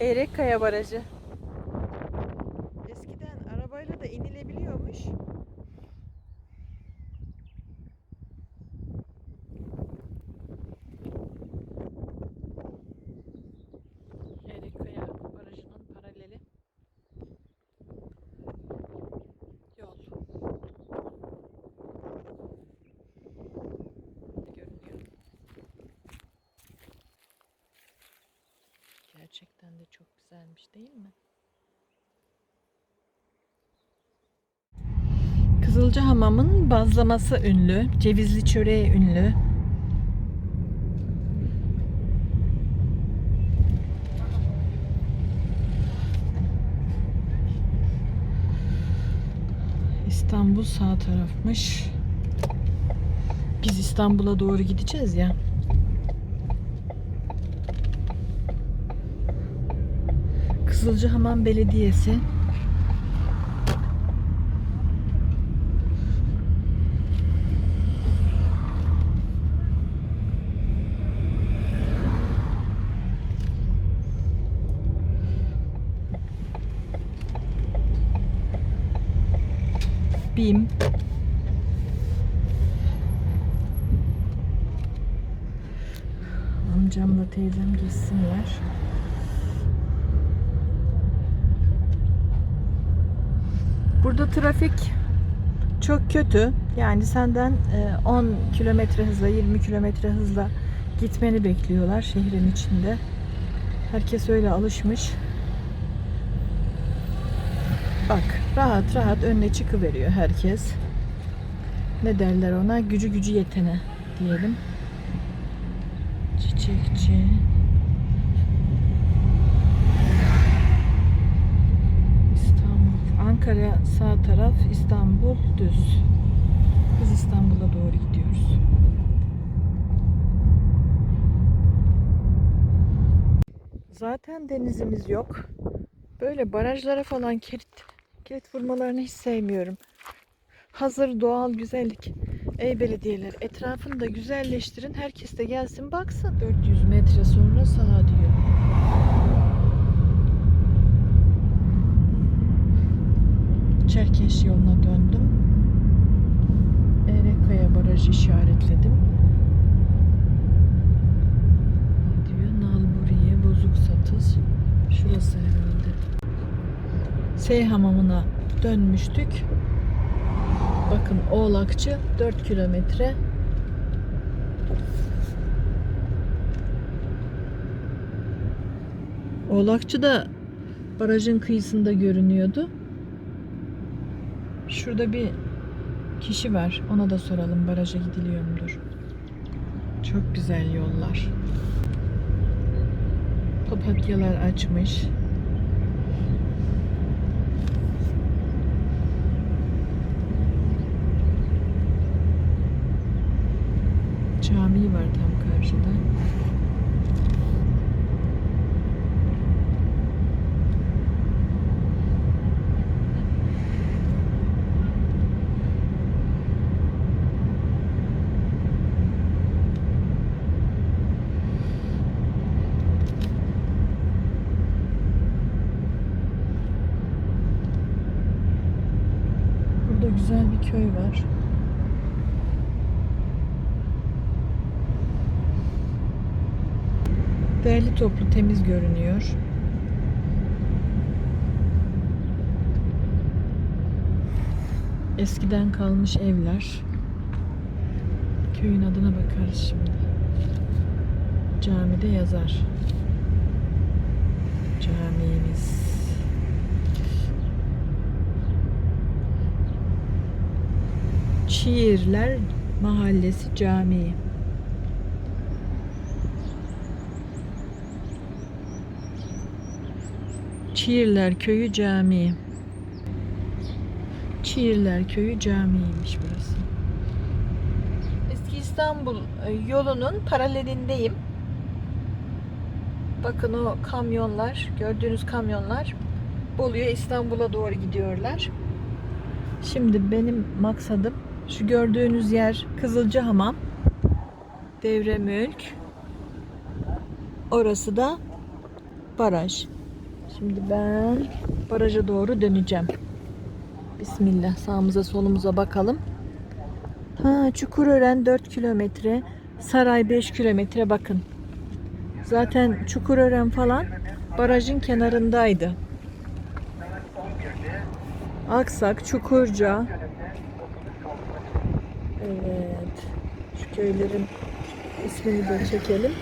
Erekkaya Barajı. Eskiden arabayla da inilebiliyormuş. Erekkaya Barajı'nın paraleli yol. Görünüyor. Gerçekten de çok güzelmiş değil mi? Kızılcahamam'ın bazlaması ünlü, cevizli çöreği ünlü. İstanbul sağ tarafmış. Biz İstanbul'a doğru gideceğiz ya. Kızılcahamam Belediyesi. BİM. Amcamla teyzem geçsinler. Burada trafik çok kötü. Yani senden e, 10 kilometre hızla, 20 kilometre hızla gitmeni bekliyorlar şehrin içinde. Herkes öyle alışmış. Bak rahat rahat önüne çıkıveriyor herkes. Ne derler ona? Gücü gücü yetene diyelim. Çiçekçi. İstanbul. Ankara sağ taraf, İstanbul düz. Biz İstanbul'a doğru gidiyoruz. Zaten denizimiz yok. Böyle barajlara falan kilit, kilit vurmalarını hiç sevmiyorum. Hazır doğal güzellik. Ey belediyeler etrafını da güzelleştirin. Herkes de gelsin baksın. 400 metre sonra sağa diyor. Çerkeş yoluna döndüm. Erekkaya Barajı işaretledim. Diyor? Nalburiye bozuk satız. Şurası herhalde. Sey hamamına dönmüştük. Bakın Oğlakçı 4 kilometre. Oğlakçı da barajın kıyısında görünüyordu. Şurada bir kişi var. Ona da soralım baraja gidiliyor mudur? Çok güzel yollar. Papatyalar açmış. Cami var tam karşıda. Burada güzel bir köy var. Değerli toplu temiz görünüyor. Eskiden kalmış evler. Köyün adına bakarız şimdi. Camide yazar. Camimiz. Çiğirler Mahallesi Camii. Çiğirler Köyü Camii. Çiğirler Köyü Camii'ymiş burası. Eski İstanbul e, yolunun paralelindeyim. Bakın o kamyonlar, gördüğünüz kamyonlar Bolu'ya İstanbul'a doğru gidiyorlar. Şimdi benim maksadım şu gördüğünüz yer Kızılcahamam. Devre Mülk. Orası da baraj. Şimdi ben baraja doğru döneceğim. Bismillah sağımıza solumuza bakalım. Ha Çukurören 4 kilometre, Saray 5 kilometre bakın. Zaten Çukurören falan barajın kenarındaydı. Aksak, Çukurca. Evet. Şu köylerin ismini de çekelim.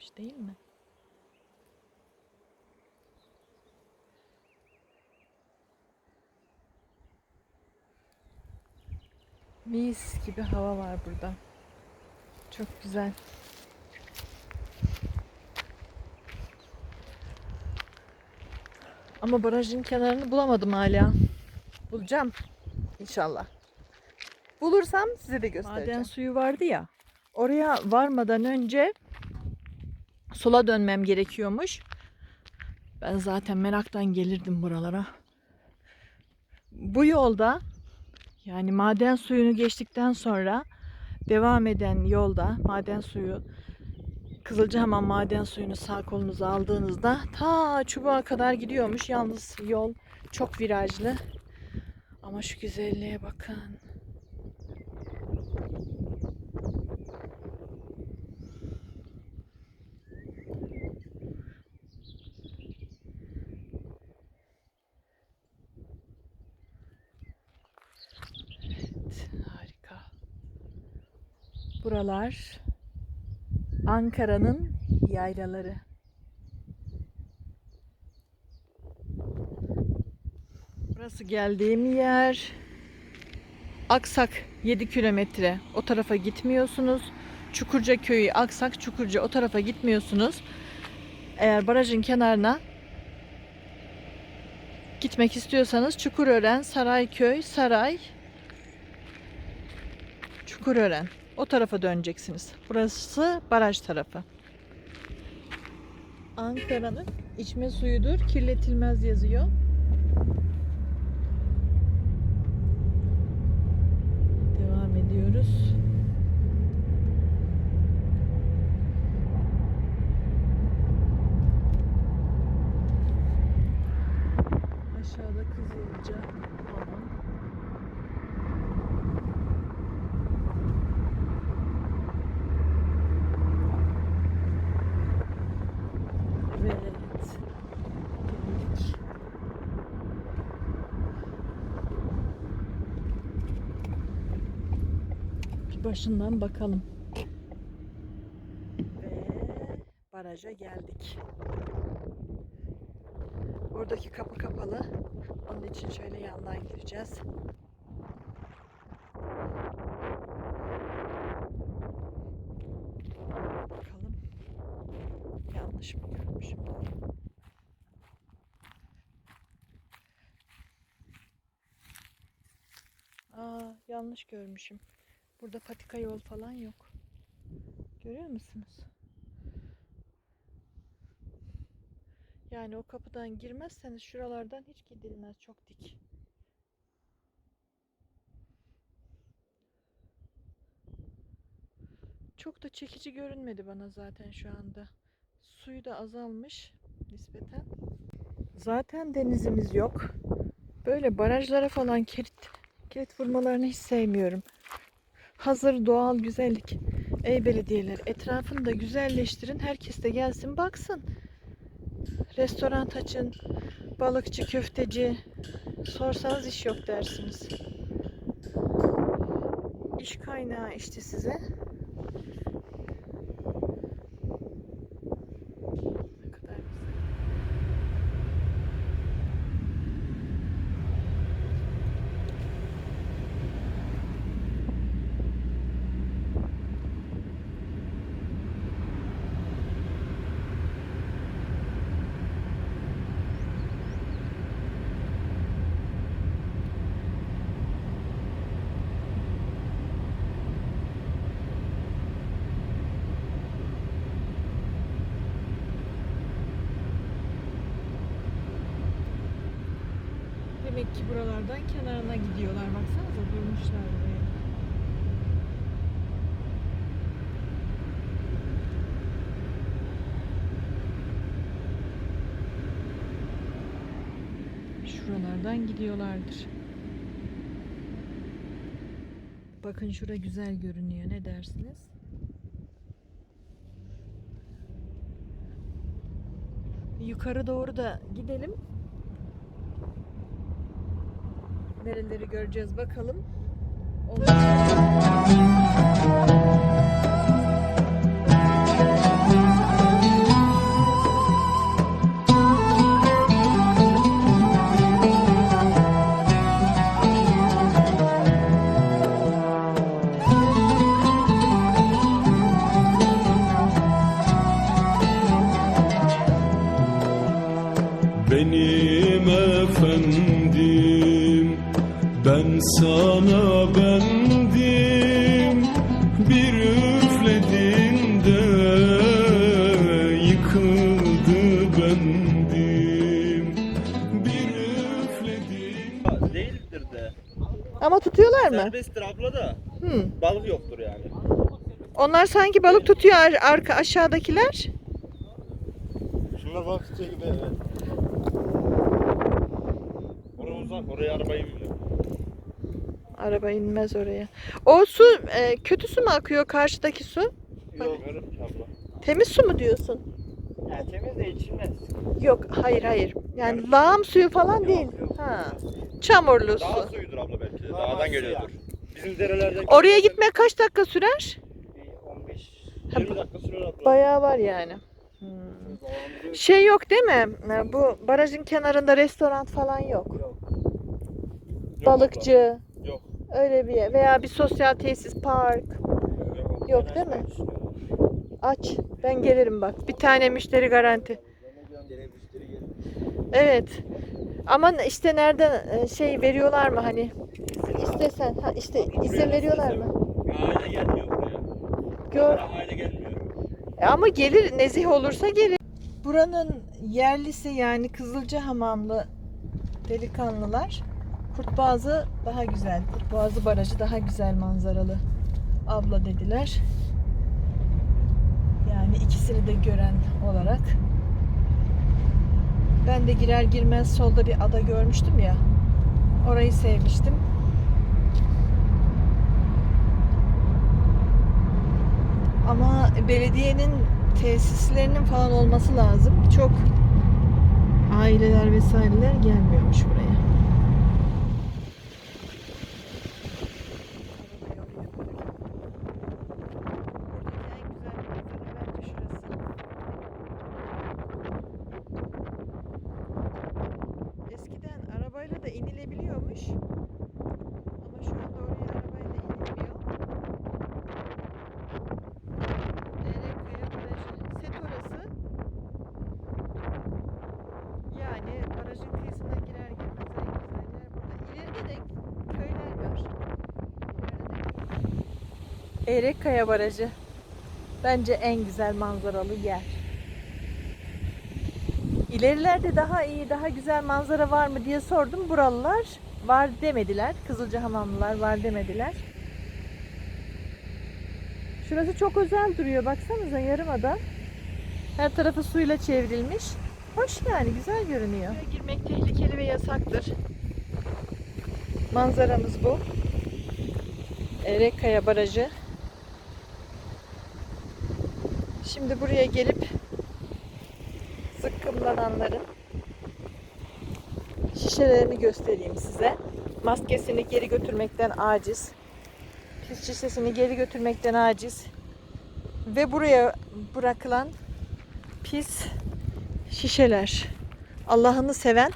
Güzelmiş değil mi? Mis gibi hava var burada. Çok güzel. Ama barajın kenarını bulamadım hala. Bulacağım inşallah. Bulursam size de göstereceğim. Maden suyu vardı ya. Oraya varmadan önce sola dönmem gerekiyormuş. Ben zaten meraktan gelirdim buralara. Bu yolda yani maden suyunu geçtikten sonra devam eden yolda maden suyu Kızılcahamam maden suyunu sağ kolunuza aldığınızda ta çubuğa kadar gidiyormuş. Yalnız yol çok virajlı. Ama şu güzelliğe bakın. Evet, harika. Buralar Ankara'nın yaylaları. Burası geldiğim yer. Aksak 7 kilometre. O tarafa gitmiyorsunuz. Çukurca köyü Aksak Çukurca o tarafa gitmiyorsunuz. Eğer barajın kenarına gitmek istiyorsanız Çukurören, Sarayköy, Saray, Çukurören. O tarafa döneceksiniz. Burası baraj tarafı. Ankara'nın içme suyudur, kirletilmez yazıyor. Devam ediyoruz. Aşağıda Kızılca hamam. Evet. Geldik. Bir başından bakalım. Ve baraja geldik. Oradaki kapı kapalı. Onun için şöyle yandan gireceğiz. Bakalım. Yanlış mı görmüşüm? Aa, yanlış görmüşüm. Burada patika yol falan yok. Görüyor musunuz? Yani o kapıdan girmezseniz şuralardan hiç gidilmez. Çok dik. Çok da çekici görünmedi bana zaten şu anda. Suyu da azalmış nispeten. Zaten denizimiz yok. Böyle barajlara falan kilit, kilit vurmalarını hiç sevmiyorum. Hazır doğal güzellik. Ey belediyeler etrafını da güzelleştirin. Herkes de gelsin baksın. Restoran açın. Balıkçı, köfteci. Sorsanız iş yok dersiniz. İş kaynağı işte size. Ne kadar güzel. Demek ki buralardan kenarına gidiyorlar. Baksanıza durmuşlar buraya. Şuralardan gidiyorlardır. Bakın şura güzel görünüyor. Ne dersiniz? Yukarı doğru da gidelim. Nereleri göreceğiz bakalım. Ondan Ama tutuyorlar mı? Serbesttir abla da. Hmm. Balık yoktur yani. Onlar sanki balık tutuyor ar- arka aşağıdakiler. Şunlar balık tutuyor gibi evet. Oraya uzak, oraya arabayı bindim. Araba inmez oraya. O su e, kötü su mu akıyor karşıdaki su? Yok, ki abla. Temiz su mu diyorsun? Ya temiz de içilmez. Yok hayır hayır. Yani lağım suyu falan değil. Ha. Çamurlu Dağ su. suyudur abla belki de. Normal Dağdan su geliyordur. Bizim derelerden Oraya gitmek kaç dakika sürer? 15 20 dakika sürüyor abla. Bayağı var yani. Hmm. Şey yok değil mi? E, Bu barajın kenarında restoran falan yok. yok. Yok Balıkçı. abla, Yok. Öyle bir yer. Veya bir sosyal tesis, park. Yok. Yok değil mi? Aç. Ben gelirim bak. Bir tane müşteri garanti. Evet. Ama işte nereden e, şey veriyorlar mı hani istesen ha işte izin veriyorlar mı? Aile gelmiyor buraya. Gör. Aile gelmiyor. E ama gelir nezih olursa gelir. Buranın yerlisi yani Kızılcahamamlı delikanlılar Kurtboğazı daha güzel. Kurtboğazı barajı daha güzel manzaralı. Abla dediler. Yani ikisini de gören olarak. Ben de girer girmez solda bir ada görmüştüm ya. Orayı sevmiştim. Ama belediyenin tesislerinin falan olması lazım. Çok aileler vesaireler gelmiyormuş buraya. Eskiden arabayla da inilebiliyormuş. Ama şu anda oraya arabayla inilmiyor. Erekkaya Barajı. Set orası. Yani barajın kıyısına girer girmez en güzel yer burada. İleride de köyler var. İleride. Erekkaya Barajı. Bence en güzel manzaralı yer. İlerilerde daha iyi, daha güzel manzara var mı diye sordum. Buralılar var demediler. Kızılcahamamlılar var demediler. Şurası çok özel duruyor. Baksanıza yarımada. Her tarafı suyla çevrilmiş. Hoş yani güzel görünüyor. Girmek tehlikeli ve yasaktır. Manzaramız bu. Erekkaya Barajı. Şimdi buraya gelip zıkkımlananların şişelerini göstereyim size. Maskesini geri götürmekten aciz. Pis şişesini geri götürmekten aciz. Ve buraya bırakılan pis şişeler. Allah'ını seven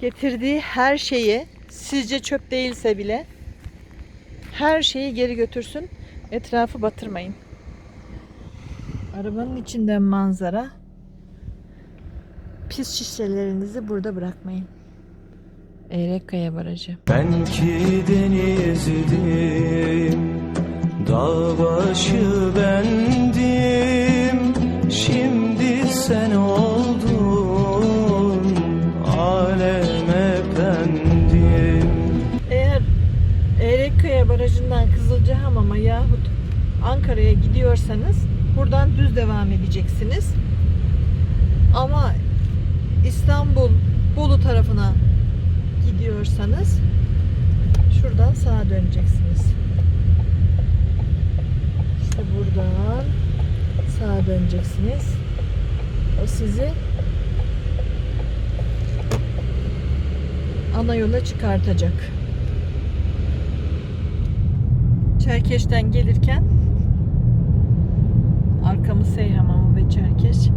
getirdiği her şeyi sizce çöp değilse bile her şeyi geri götürsün. Etrafı batırmayın. Arabanın içinden manzara. Pis şişelerinizi burada bırakmayın. Erekkaya Barajı. Ben ki denizdim Dağ başı bendim Şimdi sen oldun Alem efendim Eğer Erekkaya Barajı'ndan Kızılcahamam'a yahut Ankara'ya gidiyorsanız buradan düz devam edeceksiniz. Ama İstanbul Bolu tarafına gidiyorsanız şuradan sağa döneceksiniz. İşte buradan sağa döneceksiniz. O sizi ana yola çıkartacak. Çerkeş'ten gelirken arkamız Seyhamamı ve Çerkeş.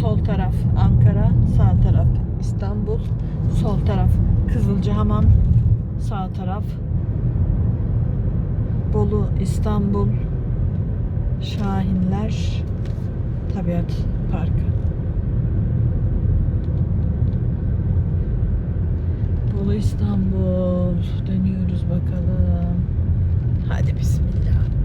Sol taraf Ankara, sağ taraf İstanbul, sol taraf Kızılcahamam, sağ taraf Bolu, İstanbul, Şahinler, Tabiat Parkı. Bolu İstanbul. Dönüyoruz bakalım. Hadi bismillah.